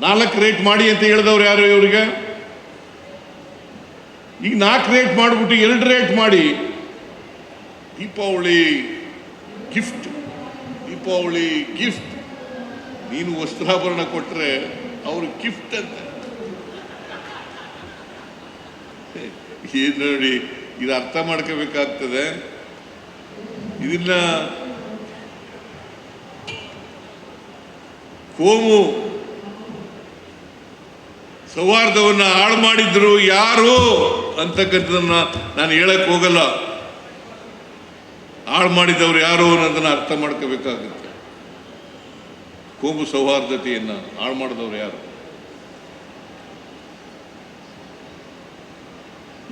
ನಾಲ್ಕು ರೇಟ್ ಮಾಡಿ ಅಂತ ಹೇಳಿದವ್ರು ಯಾರು ಇವರಿಗೆ? ಈಗ ನಾಲ್ಕು ರೇಟ್ ಮಾಡಿಬಿಟ್ಟು ಎರಡು ರೇಟ್ ಮಾಡಿ ದೀಪಾವಳಿ ಗಿಫ್ಟ್ ದೀಪಾವಳಿ ಗಿಫ್ಟ್. ನೀನು ವಸ್ತ್ರಾಭರಣ ಕೊಟ್ಟರೆ ಅವರು ಗಿಫ್ಟ್ ಅಂತ. ಏನು ನೋಡಿ, ಇದು ಅರ್ಥ ಮಾಡ್ಕೋಬೇಕಾಗ್ತದೆ? ಇದನ್ನ ಕೋಮು ಸೌಹಾರ್ದವನ್ನ ಹಾಳು ಮಾಡಿದ್ರು ಯಾರು ಅಂತಕ್ಕಂಥದನ್ನ ನಾನು ಹೇಳಕ್ ಹೋಗಲ್ಲ. ಹಾಳು ಮಾಡಿದವರು ಯಾರು ಅನ್ನೋದನ್ನ ಅರ್ಥ ಮಾಡ್ಕೋಬೇಕಾಗುತ್ತೆ. ಕೋಮು ಸೌಹಾರ್ದತೆಯನ್ನ ಹಾಳು ಮಾಡಿದವರು ಯಾರು?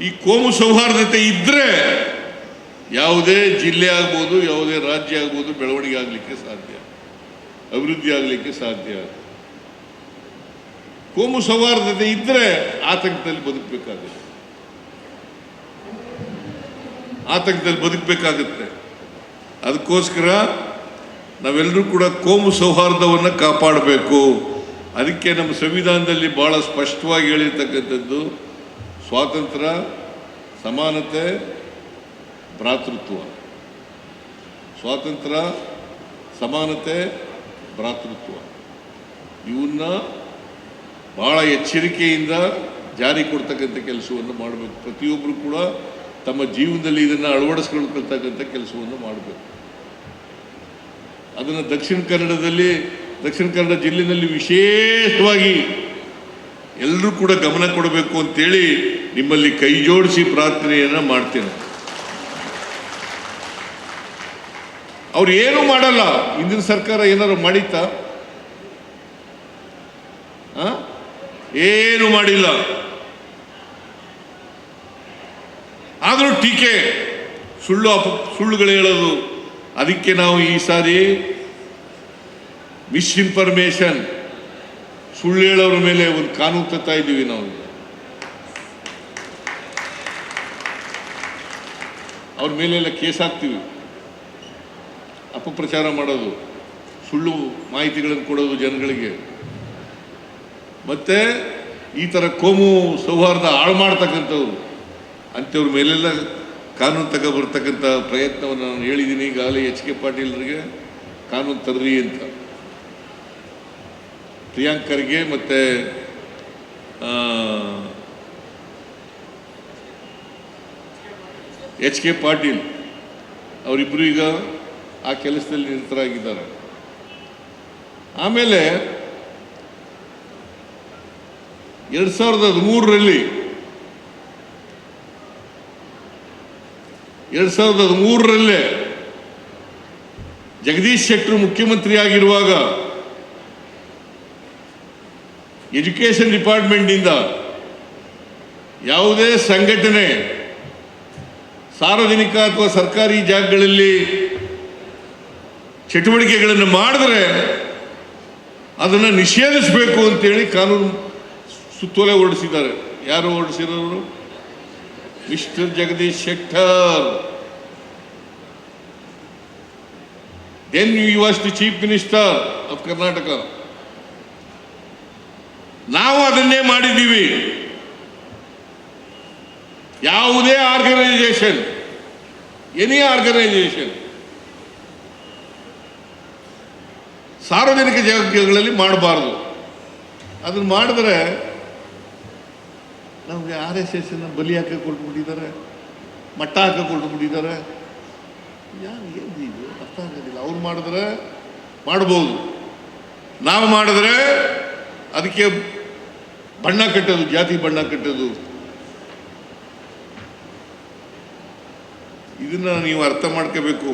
ಈ ಕೋಮು ಸೌಹಾರ್ದತೆ ಇದ್ರೆ ಯಾವುದೇ ಜಿಲ್ಲೆ ಆಗ್ಬೋದು, ಯಾವುದೇ ರಾಜ್ಯ ಆಗ್ಬೋದು ಬೆಳವಣಿಗೆ ಆಗಲಿಕ್ಕೆ ಸಾಧ್ಯ. ಅಭಿವೃದ್ಧಿ ಆಗಲಿಕ್ಕೆ ಸಾಧ್ಯ. ಕೋಮು ಸೌಹಾರ್ದತೆ ಇದ್ರೆ ಆತಂಕದಲ್ಲಿ ಬದುಕಬೇಕಾಗುತ್ತೆ. ಆತಂಕದಲ್ಲಿ ಬದುಕಬೇಕಾಗುತ್ತೆ. ಅದಕ್ಕೋಸ್ಕರ ನಾವೆಲ್ಲರೂ ಕೂಡ ಕೋಮು ಸೌಹಾರ್ದವನ್ನು ಕಾಪಾಡಬೇಕು. ಅದಕ್ಕೆ ನಮ್ಮ ಸಂವಿಧಾನದಲ್ಲಿ ಬಹಳ ಸ್ಪಷ್ಟವಾಗಿ ಹೇಳಿರ್ತಕ್ಕಂಥದ್ದು, ಸ್ವಾತಂತ್ರ್ಯ, ಸಮಾನತೆ, ಭ್ರಾತೃತ್ವ. ಸ್ವಾತಂತ್ರ್ಯ, ಸಮಾನತೆ, ಭ್ರಾತೃತ್ವ. ಇವನ್ನ ಬಹಳ ಎಚ್ಚರಿಕೆಯಿಂದ ಜಾರಿ ಕೊಡ್ತಕ್ಕಂಥ ಕೆಲಸವನ್ನು ಮಾಡಬೇಕು. ಪ್ರತಿಯೊಬ್ಬರು ಕೂಡ ತಮ್ಮ ಜೀವನದಲ್ಲಿ ಇದನ್ನು ಅಳವಡಿಸ್ಕೊಳ್ತಕ್ಕಂಥ ಕೆಲಸವನ್ನು ಮಾಡಬೇಕು. ಅದನ್ನು ದಕ್ಷಿಣ ಕನ್ನಡದಲ್ಲಿ, ದಕ್ಷಿಣ ಕನ್ನಡ ಜಿಲ್ಲೆಯಲ್ಲಿ ವಿಶೇಷವಾಗಿ ಎಲ್ಲರೂ ಕೂಡ ಗಮನ ಕೊಡಬೇಕು ಅಂತೇಳಿ ನಿಮ್ಮಲ್ಲಿ ಕೈ ಜೋಡಿಸಿ ಪ್ರಾರ್ಥನೆಯನ್ನು ಮಾಡ್ತೇನೆ. ಅವ್ರು ಏನು ಮಾಡಲ್ಲ. ಹಿಂದಿನ ಸರ್ಕಾರ ಏನಾದ್ರು ಮಾಡಿತ್ತ? ಏನು ಮಾಡಿಲ್ಲ. ಆದರೂ ಟೀಕೆ, ಸುಳ್ಳು ಅಪ, ಸುಳ್ಳುಗಳು ಹೇಳೋದು. ಅದಕ್ಕೆ ನಾವು ಈ ಸಾರಿ ಮಿಸ್ಇನ್ಫಾರ್ಮೇಶನ್ ಸುಳ್ಳು ಹೇಳೋರ ಮೇಲೆ ಒಂದು ಕಾನೂನು ತತ್ತಾ ಇದ್ದೀವಿ ನಾವು. ಅವ್ರ ಮೇಲೆಲ್ಲ ಕೇಸ್ ಹಾಕ್ತೀವಿ. ಅಪಪ್ರಚಾರ ಮಾಡೋದು, ಸುಳ್ಳು ಮಾಹಿತಿಗಳನ್ನು ಕೊಡೋದು ಜನಗಳಿಗೆ. ಮತ್ತೆ ಈ ಥರ ಕೋಮು ಸೌಹಾರ್ದ ಹಾಳು ಮಾಡ್ತಕ್ಕಂಥವ್ರು, ಅಂಥವ್ರ ಮೇಲೆಲ್ಲ ಕಾನೂನು ತಗೊಬರ್ತಕ್ಕಂಥ ಪ್ರಯತ್ನವನ್ನು ನಾನು ಹೇಳಿದ್ದೀನಿ ಈಗಾಗಲೇ ಎಚ್ ಕೆ ಪಾಟೀಲ್ರಿಗೆ, ಕಾನೂನು ತರ್ರಿ ಅಂತ. ಪ್ರಿಯಾಂಕರಿಗೆ ಮತ್ತು ಎಚ್ ಕೆ ಪಾಟೀಲ್ ಅವರಿಬ್ಬರು ಈಗ ಆ ಕೆಲಸದಲ್ಲಿ ನಿರತರಾಗಿದ್ದಾರೆ. ಆಮೇಲೆ ಎರಡು ಸಾವಿರದ ಹದಿಮೂರರಲ್ಲಿ. ಎರಡು ಸಾವಿರದ ಹದಿಮೂರರಲ್ಲೇ ಜಗದೀಶ್ ಶೆಟ್ಟರು ಮುಖ್ಯಮಂತ್ರಿ ಆಗಿರುವಾಗ ಎಜುಕೇಷನ್ ಡಿಪಾರ್ಟ್ಮೆಂಟ್ನಿಂದ ಯಾವುದೇ ಸಂಘಟನೆ ಸಾರ್ವಜನಿಕ ಅಥವಾ ಸರ್ಕಾರಿ ಜಾಗಗಳಲ್ಲಿ ಚಟುವಟಿಕೆಗಳನ್ನು ಮಾಡಿದ್ರೆ ಅದನ್ನು ನಿಷೇಧಿಸಬೇಕು ಅಂತೇಳಿ ಕಾನೂನು ಸುತ್ತೋಲೆ ಹೊರಡಿಸಿದ್ದಾರೆ. ಯಾರು ಹೊರಡಿಸಿರೋರು? Mister Jagadish Shettar. Then you was the chief minister of Karnataka ನಾವು ಅದನ್ನೇ ಮಾಡಿದ್ದೀವಿ. ಯಾವುದೇ ಆರ್ಗನೈಸೇಷನ್ ಎನಿ ಆರ್ಗನೈಸೇಷನ್ ಸಾರ್ವಜನಿಕ ಜಾಗಗಳಲ್ಲಿ ಮಾಡಬಾರ್ದು. ಅದನ್ನು ಮಾಡಿದ್ರೆ ನಮಗೆ ಆರ್ ಎಸ್ ಎಸ್ ಬಲಿ ಹಾಕಿ ಕೊಟ್ಬಿಟ್ಟಿದ್ದಾರೆ ಮಟ್ಟ ಹಾಕಿ ಕೊಟ್ಬಿಟ್ಟಿದ್ದಾರೆ ಯಾರು ಏನು ಇದು? ಅರ್ಥ ಆಗೋದಿಲ್ಲ ಅವ್ರು ಮಾಡಿದ್ರೆ ಮಾಡ್ಬೋದು. ನಾವು ಮಾಡಿದ್ರೆ ಅದಕ್ಕೆ ಬಣ್ಣ ಕಟ್ಟೋದು, ಜಾತಿ ಬಣ್ಣ ಕಟ್ಟೋದು. ಇದನ್ನ ನೀವು ಅರ್ಥ ಮಾಡ್ಕೋಬೇಕು.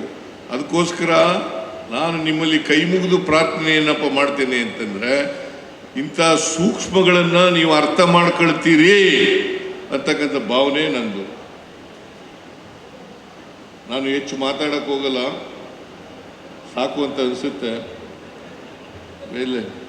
ಅದಕ್ಕೋಸ್ಕರ ನಾನು ನಿಮ್ಮಲ್ಲಿ ಕೈ ಮುಗಿದು ಪ್ರಾರ್ಥನೆಯನ್ನಪ್ಪ ಮಾಡ್ತೇನೆ ಅಂತಂದ್ರೆ ಇಂಥ ಸೂಕ್ಷ್ಮಗಳನ್ನು ನೀವು ಅರ್ಥ ಮಾಡ್ಕೊಳ್ತೀರಿ ಅಂತಕ್ಕಂಥ ಭಾವನೆ ನಂದು. ನಾನು ಹೆಚ್ಚು ಮಾತಾಡಕ್ಕೆ ಹೋಗಲ್ಲ. ಸಾಕು ಅಂತ ಅನಿಸುತ್ತೆ. ಮೇಲೆ